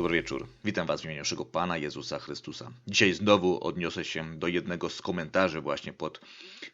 Dobry wieczór. Witam Was w imieniu naszego Pana Jezusa Chrystusa. Dzisiaj znowu odniosę się do jednego z komentarzy właśnie pod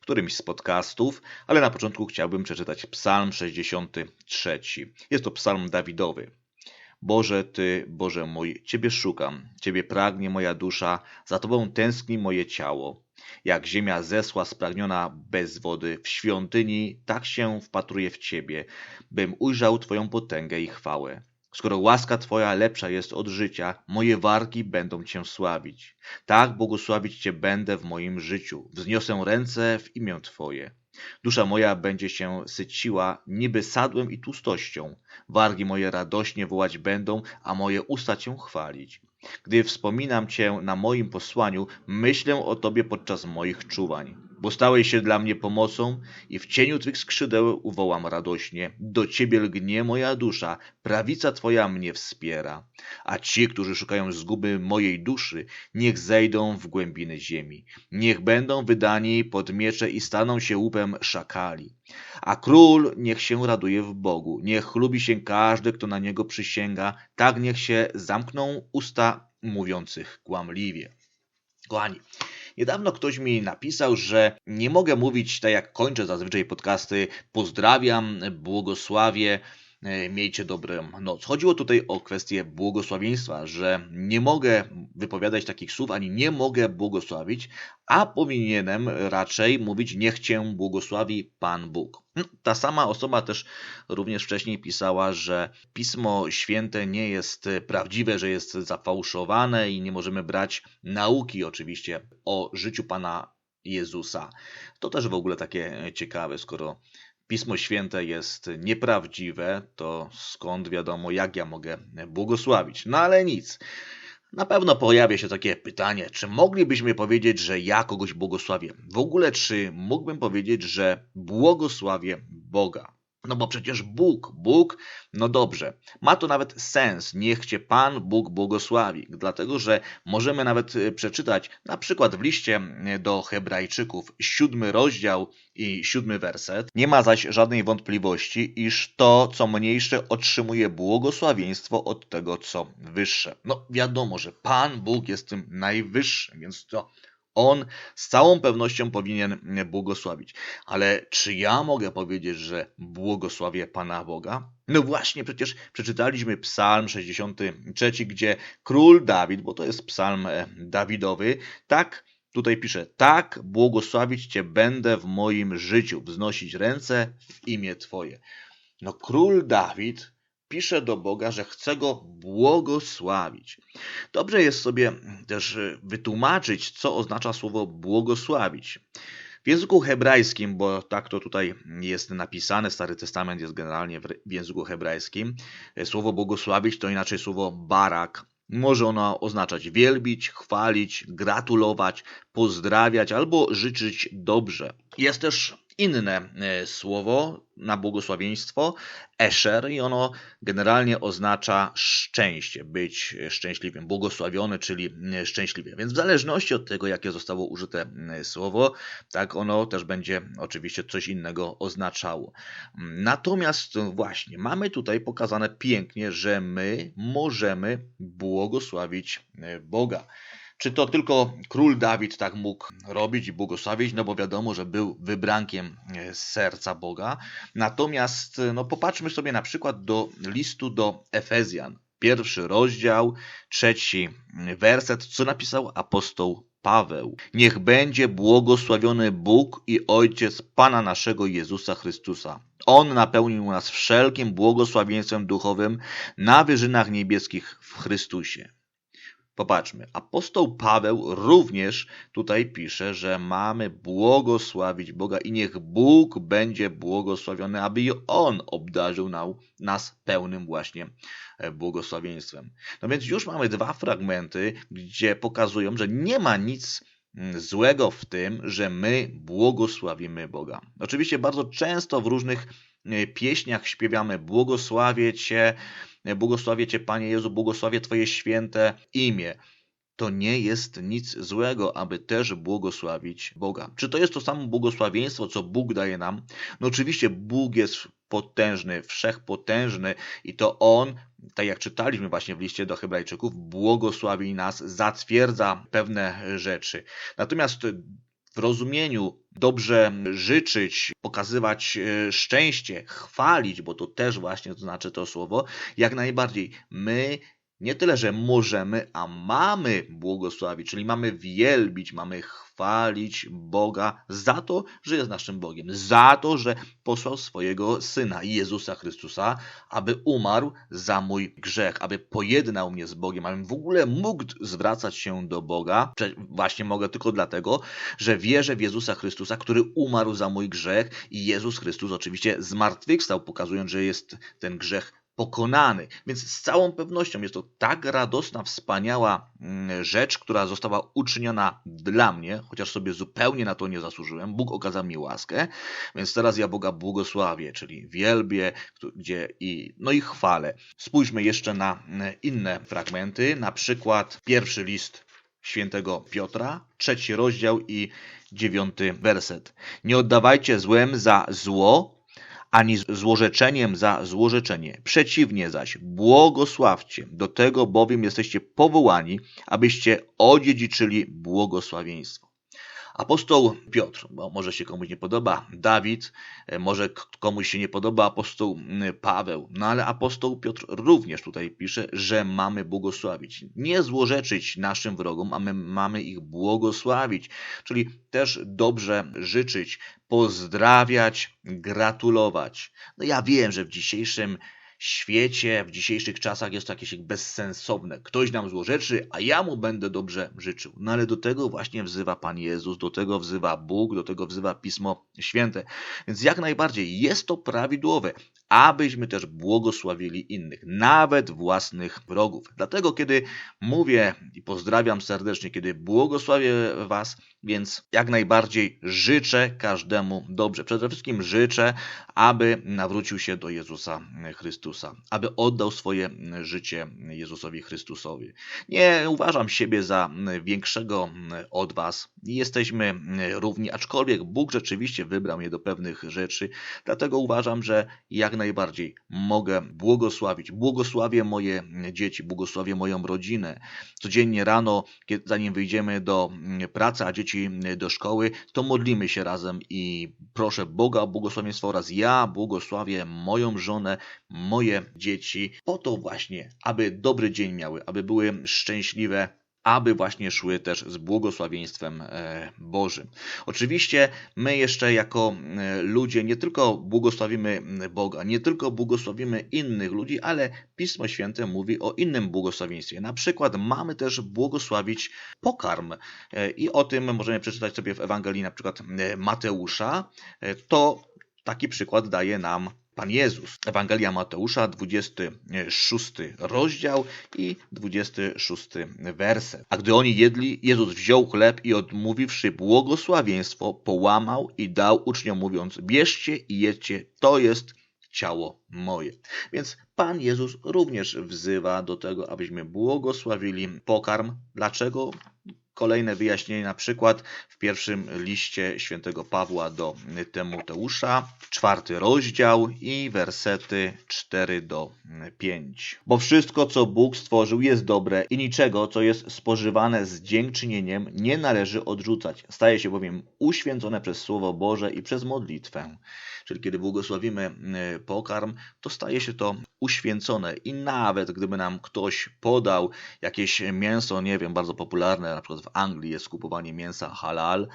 którymś z podcastów, ale na początku chciałbym przeczytać Psalm 63. Jest to psalm Dawidowy. Boże Ty, Boże mój, Ciebie szukam, Ciebie pragnie moja dusza, za Tobą tęskni moje ciało. Jak ziemia zesła spragniona bez wody w świątyni, tak się wpatruję w Ciebie, bym ujrzał Twoją potęgę i chwałę. Skoro łaska Twoja lepsza jest od życia, moje wargi będą Cię sławić. Tak błogosławić Cię będę w moim życiu. Wzniosę ręce w imię Twoje. Dusza moja będzie się syciła niby sadłem i tłustością. Wargi moje radośnie wołać będą, a moje usta Cię chwalić. Gdy wspominam Cię na moim posłaniu, myślę o Tobie podczas moich czuwań bo stałeś się dla mnie pomocą i w cieniu Twych skrzydeł uwołam radośnie. Do Ciebie lgnie moja dusza, prawica Twoja mnie wspiera. A ci, którzy szukają zguby mojej duszy, niech zejdą w głębiny ziemi. Niech będą wydani pod miecze i staną się łupem szakali. A król niech się raduje w Bogu, niech chlubi się każdy, kto na niego przysięga, tak niech się zamkną usta mówiących kłamliwie. Kochani, Niedawno ktoś mi napisał, że nie mogę mówić tak jak kończę zazwyczaj podcasty. Pozdrawiam, błogosławię. E, miejcie dobrą noc. Chodziło tutaj o kwestię błogosławieństwa, że nie mogę wypowiadać takich słów, ani nie mogę błogosławić, a powinienem raczej mówić niech Cię błogosławi Pan Bóg. No, ta sama osoba też również wcześniej pisała, że Pismo Święte nie jest prawdziwe, że jest zafałszowane i nie możemy brać nauki oczywiście o życiu Pana Jezusa. To też w ogóle takie ciekawe, skoro Pismo Święte jest nieprawdziwe, to skąd wiadomo, jak ja mogę błogosławić? No ale nic. Na pewno pojawia się takie pytanie, czy moglibyśmy powiedzieć, że ja kogoś błogosławię? W ogóle, czy mógłbym powiedzieć, że błogosławię Boga? No bo przecież Bóg, Bóg, no dobrze, ma to nawet sens. Niech cię Pan Bóg błogosławi. Dlatego, że możemy nawet e, przeczytać na przykład w liście e, do Hebrajczyków siódmy rozdział i siódmy werset. Nie ma zaś żadnej wątpliwości, iż to, co mniejsze, otrzymuje błogosławieństwo od tego, co wyższe. No wiadomo, że Pan Bóg jest tym najwyższym, więc to on z całą pewnością powinien błogosławić. Ale czy ja mogę powiedzieć, że błogosławię Pana Boga? No właśnie, przecież przeczytaliśmy Psalm 63, gdzie król Dawid, bo to jest psalm e, Dawidowy, tak tutaj pisze: Tak błogosławić Cię będę w moim życiu, wznosić ręce w imię Twoje. No król Dawid pisze do Boga, że chce go błogosławić. Dobrze jest sobie też wytłumaczyć, co oznacza słowo błogosławić. W języku hebrajskim, bo tak to tutaj jest napisane, Stary Testament jest generalnie w języku hebrajskim, słowo błogosławić to inaczej słowo barak. Może ono oznaczać wielbić, chwalić, gratulować, pozdrawiać albo życzyć dobrze. Jest też inne e, słowo na błogosławieństwo, esher, i ono generalnie oznacza szczęście, być szczęśliwym, błogosławiony, czyli e, szczęśliwy. Więc w zależności od tego, jakie zostało użyte e, słowo, tak ono też będzie oczywiście coś innego oznaczało. Natomiast właśnie mamy tutaj pokazane pięknie, że my możemy błogosławić Boga. Czy to tylko król Dawid tak mógł robić i błogosławić? No bo wiadomo, że był wybrankiem e, serca Boga. Natomiast e, no popatrzmy sobie na przykład do listu do Efezjan. Pierwszy rozdział, trzeci werset, co napisał apostoł Paweł. Niech będzie błogosławiony Bóg i Ojciec Pana naszego Jezusa Chrystusa. On napełnił nas wszelkim błogosławieństwem duchowym na wyżynach niebieskich w Chrystusie. Popatrzmy, apostoł Paweł również tutaj pisze, że mamy błogosławić Boga i niech Bóg będzie błogosławiony, aby i On obdarzył nas pełnym właśnie e, błogosławieństwem. No więc już mamy dwa fragmenty, gdzie pokazują, że nie ma nic mm, złego w tym, że my błogosławimy Boga. Oczywiście bardzo często w różnych e, pieśniach śpiewamy błogosławię Cię, Błogosławię Cię, Panie Jezu, błogosławię Twoje święte imię. To nie jest nic złego, aby też błogosławić Boga. Czy to jest to samo błogosławieństwo, co Bóg daje nam? No oczywiście Bóg jest potężny, wszechpotężny i to On, tak jak czytaliśmy właśnie w liście do Hebrajczyków, błogosławi nas, zatwierdza pewne rzeczy. Natomiast w rozumieniu dobrze życzyć, pokazywać e, szczęście, chwalić, bo to też właśnie znaczy to słowo, jak najbardziej. My nie tyle, że możemy, a mamy błogosławić, czyli mamy wielbić, mamy chwalić Boga za to, że jest naszym Bogiem, za to, że posłał swojego Syna Jezusa Chrystusa, aby umarł za mój grzech, aby pojednał mnie z Bogiem, abym w ogóle mógł zwracać się do Boga. Właśnie mogę tylko dlatego, że wierzę w Jezusa Chrystusa, który umarł za mój grzech i Jezus Chrystus oczywiście zmartwychwstał, pokazując, że jest ten grzech pokonany. Więc z całą pewnością jest to tak radosna, wspaniała mm, rzecz, która została uczyniona dla mnie, chociaż sobie zupełnie na to nie zasłużyłem. Bóg okazał mi łaskę, więc teraz ja Boga błogosławię, czyli wielbię, gdzie i, no i chwalę. Spójrzmy jeszcze na mm, inne fragmenty, na przykład pierwszy list świętego Piotra, trzeci rozdział i dziewiąty werset. Nie oddawajcie złem za zło, ani złorzeczeniem za złorzeczenie. Przeciwnie zaś, błogosławcie, do tego bowiem jesteście powołani, abyście odziedziczyli błogosławieństwo. Apostoł Piotr, bo może się komuś nie podoba Dawid, e, może komuś się nie podoba apostoł Paweł, no ale apostoł Piotr również tutaj pisze, że mamy błogosławić. Nie złorzeczyć naszym wrogom, a my mamy ich błogosławić, czyli też dobrze życzyć, pozdrawiać, gratulować. No ja wiem, że w dzisiejszym świecie, w dzisiejszych czasach jest to jakieś bezsensowne. Ktoś nam złorzeczy, a ja mu będę dobrze życzył. No ale do tego właśnie wzywa Pan Jezus, do tego wzywa Bóg, do tego wzywa Pismo Święte. Więc jak najbardziej jest to prawidłowe, abyśmy też błogosławili innych, nawet własnych wrogów. Dlatego kiedy mówię i pozdrawiam serdecznie, kiedy błogosławię Was, więc jak najbardziej życzę każdemu dobrze. Przede wszystkim życzę, aby nawrócił się do Jezusa Chrystusa, aby oddał swoje życie Jezusowi Chrystusowi. Nie uważam siebie za większego od Was. Jesteśmy równi, aczkolwiek Bóg rzeczywiście wybrał mnie do pewnych rzeczy, dlatego uważam, że jak najbardziej mogę błogosławić. Błogosławię moje dzieci, błogosławię moją rodzinę. Codziennie rano, zanim wyjdziemy do pracy, a dzieci do szkoły, to modlimy się razem i proszę Boga o błogosławieństwo oraz ja błogosławię moją żonę, moje dzieci, po to właśnie, aby dobry dzień miały, aby były szczęśliwe aby właśnie szły też z błogosławieństwem e, Bożym. Oczywiście my jeszcze jako e, ludzie nie tylko błogosławimy Boga, nie tylko błogosławimy innych ludzi, ale Pismo Święte mówi o innym błogosławieństwie. Na przykład mamy też błogosławić pokarm e, i o tym możemy przeczytać sobie w Ewangelii na przykład Mateusza. To taki przykład daje nam Pan Jezus. Ewangelia Mateusza, 26 rozdział i 26 werset. A gdy oni jedli, Jezus wziął chleb i odmówiwszy błogosławieństwo, połamał i dał uczniom, mówiąc: Bierzcie i jedźcie, to jest ciało moje. Więc Pan Jezus również wzywa do tego, abyśmy błogosławili pokarm. Dlaczego? Kolejne wyjaśnienie, na przykład w pierwszym liście świętego Pawła do Tymoteusza, czwarty rozdział i wersety 4 do 5. Bo wszystko, co Bóg stworzył, jest dobre i niczego, co jest spożywane z dziękczynieniem, nie należy odrzucać. Staje się bowiem uświęcone przez Słowo Boże i przez modlitwę. Czyli kiedy błogosławimy e, pokarm, to staje się to uświęcone i nawet gdyby nam ktoś podał jakieś mięso, nie wiem, bardzo popularne, na przykład w Anglii jest kupowanie mięsa halal,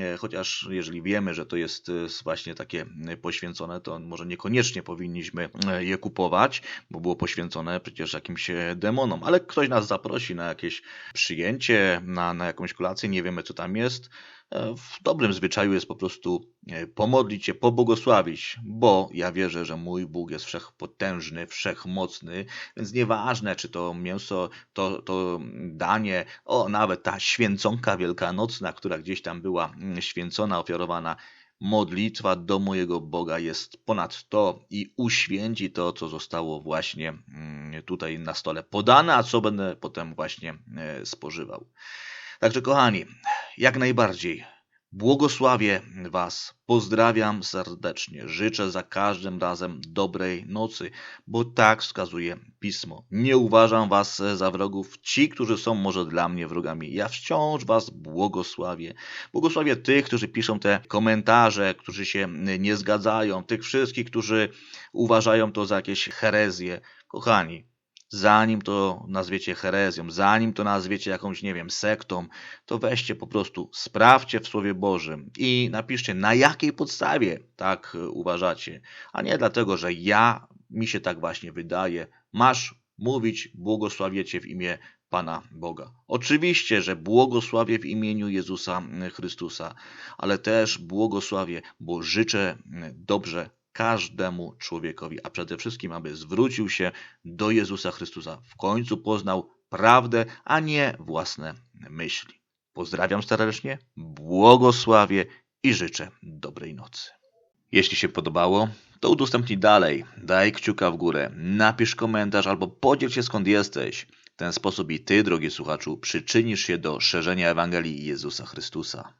e, chociaż jeżeli wiemy, że to jest e, właśnie takie poświęcone, to może niekoniecznie powinniśmy je kupować, bo było poświęcone przecież jakimś demonom, ale ktoś nas zaprosi na jakieś przyjęcie, na, na jakąś kolację, nie wiemy co tam jest, E, w dobrym zwyczaju jest po prostu e, pomodlić się, pobłogosławić, bo ja wierzę, że mój Bóg jest wszechpotężny, wszechmocny, więc nieważne, czy to mięso, to, to danie, o nawet ta święconka wielkanocna, która gdzieś tam była mm, święcona, ofiarowana, modlitwa do mojego Boga jest ponad to i uświęci to, co zostało właśnie mm, tutaj na stole podane, a co będę potem właśnie e, spożywał. Także kochani, jak najbardziej Błogosławię Was, pozdrawiam serdecznie, życzę za każdym razem dobrej nocy, bo tak wskazuje Pismo. Nie uważam Was za wrogów, ci, którzy są może dla mnie wrogami. Ja wciąż Was błogosławię. Błogosławię tych, którzy piszą te komentarze, którzy się nie zgadzają, tych wszystkich, którzy uważają to za jakieś herezje. Kochani, zanim to nazwiecie herezją, zanim to nazwiecie jakąś, nie wiem, sektą, to weźcie po prostu, sprawdźcie w Słowie Bożym i napiszcie, na jakiej podstawie tak uważacie, a nie dlatego, że ja, mi się tak właśnie wydaje, masz mówić, błogosławiecie w imię Pana Boga. Oczywiście, że błogosławię w imieniu Jezusa Chrystusa, ale też błogosławię, bo życzę dobrze każdemu człowiekowi, a przede wszystkim, aby zwrócił się do Jezusa Chrystusa, w końcu poznał prawdę, a nie własne myśli. Pozdrawiam serdecznie, błogosławię i życzę dobrej nocy. Jeśli się podobało, to udostępnij dalej, daj kciuka w górę, napisz komentarz albo podziel się skąd jesteś. W ten sposób i Ty, drogi słuchaczu, przyczynisz się do szerzenia Ewangelii Jezusa Chrystusa.